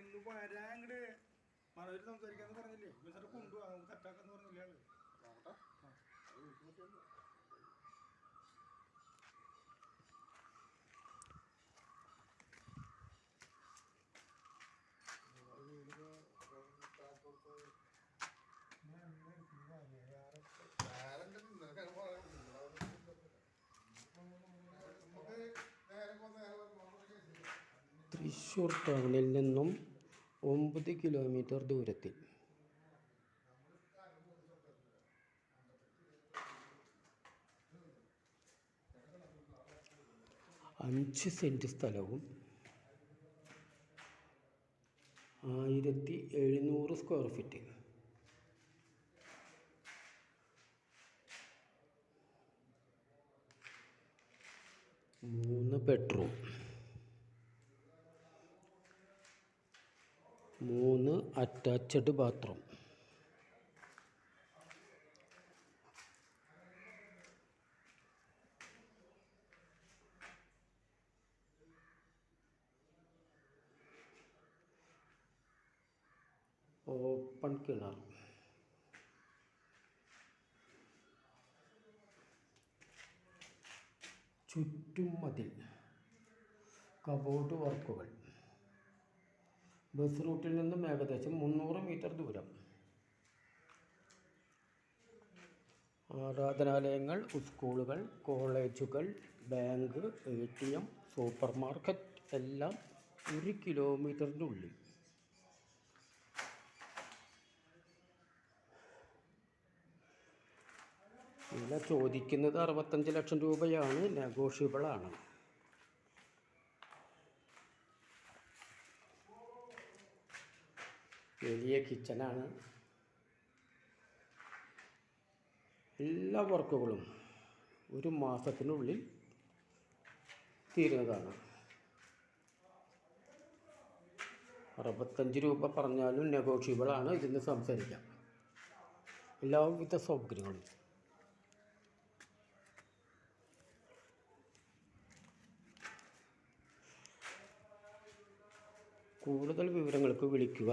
ഇന്ന് വരാങ്ങട് മനോജ് സംസാരിക്കാന്ന് പറഞ്ഞില്ലേ? എന്നിട്ട് കൊണ്ടുപോകാം നമുക്ക് സെറ്റാക്കാന്ന് പറഞ്ഞില്ലേ ആൾ തൃശ്ശൂർ ടൗണിൽ നിന്നും ഒമ്പത് കിലോമീറ്റർ ദൂരത്തിൽ. അഞ്ച് സെന്റ് സ്ഥലവും ആയിരത്തി എഴുന്നൂറ് സ്ക്വയർ ഫീറ്റ് മൂന്ന് ബെഡ്റൂം മൂന്ന് അറ്റാച്ച്ഡ് ബാത്റൂം ഓപ്പൺ കിണർ ചുറ്റും മതിൽ. കബോർഡ് വർക്കുകൾ ബസ് റൂട്ടിൽ നിന്നും ഏകദേശം മുന്നൂറ് മീറ്റർ ദൂരം. ആരാധനാലയങ്ങൾ സ്കൂളുകൾ കോളേജുകൾ bank A T M super market എല്ലാം ഒരു കിലോമീറ്ററിന്റെ ഉള്ളിൽ വില ചോദിക്കുന്നത് അറുപത്തഞ്ച് ലക്ഷം രൂപയാണ് നെഗോഷ്യബിളാണ്. വലിയ കിച്ചനാണ് എല്ലാ വർക്കുകളും ഒരു മാസത്തിനുള്ളിൽ തീരുന്നതാണ്. അറുപത്തഞ്ച് രൂപ പറഞ്ഞാലും നെഗോഷ്യബിളാണ് ഇതിന് സംസാരിക്കാം. എല്ലാവിധ സൗകര്യങ്ങളും. കൂടുതൽ വിവരങ്ങൾക്ക് വിളിക്കുക.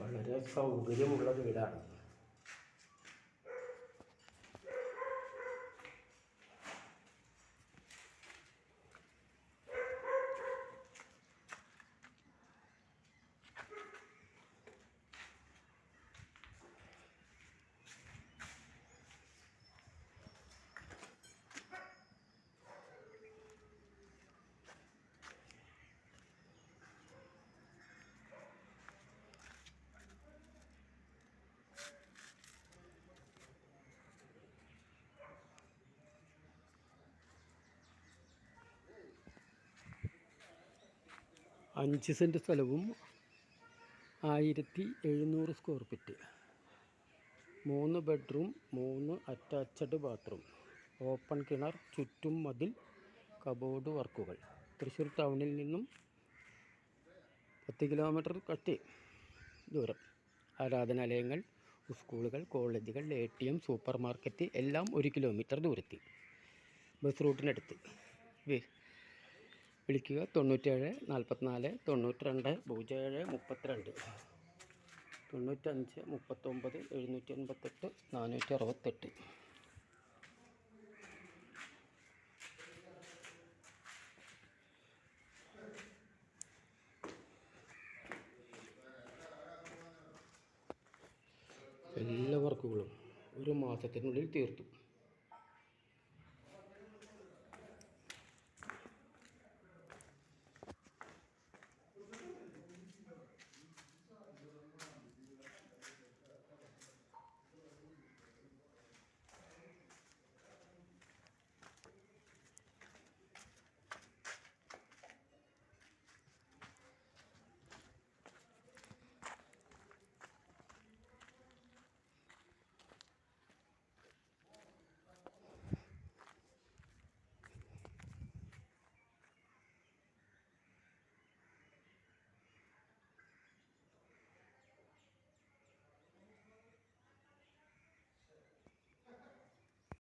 വളരെ സൗകര്യമുള്ള വീടാണ്. അഞ്ച് സെന്റ് സ്ഥലവും ആയിരത്തി എഴുന്നൂറ് സ്ക്വയർ ഫീറ്റ് മൂന്ന് ബെഡ്റൂം മൂന്ന് അറ്റാച്ച്ഡ് ബാത്റൂം ഓപ്പൺ കിണർ ചുറ്റും മതിൽ കബോർഡ് വർക്കുകൾ തൃശ്ശൂർ ടൗണിൽ നിന്നും പത്ത് കിലോമീറ്റർ കട്ടി ദൂരം. ആരാധനാലയങ്ങൾ സ്കൂളുകൾ കോളേജുകൾ A T M super market എല്ലാം ഒരു കിലോമീറ്റർ ദൂരത്തിൽ. ബസ് റൂട്ടിനടുത്ത് വി- വിളിക്കുക. തൊണ്ണൂറ്റേഴ് നാൽപ്പത്തിനാല് തൊണ്ണൂറ്റി രണ്ട് പൂജ്യം ഏഴ് മുപ്പത്തിരണ്ട്. തൊണ്ണൂറ്റഞ്ച് മുപ്പത്തൊമ്പത് എഴുന്നൂറ്റി എൺപത്തെട്ട് നാനൂറ്റി അറുപത്തെട്ട് എല്ലാ വർക്കുകളും ഒരു മാസത്തിനുള്ളിൽ തീർത്തു.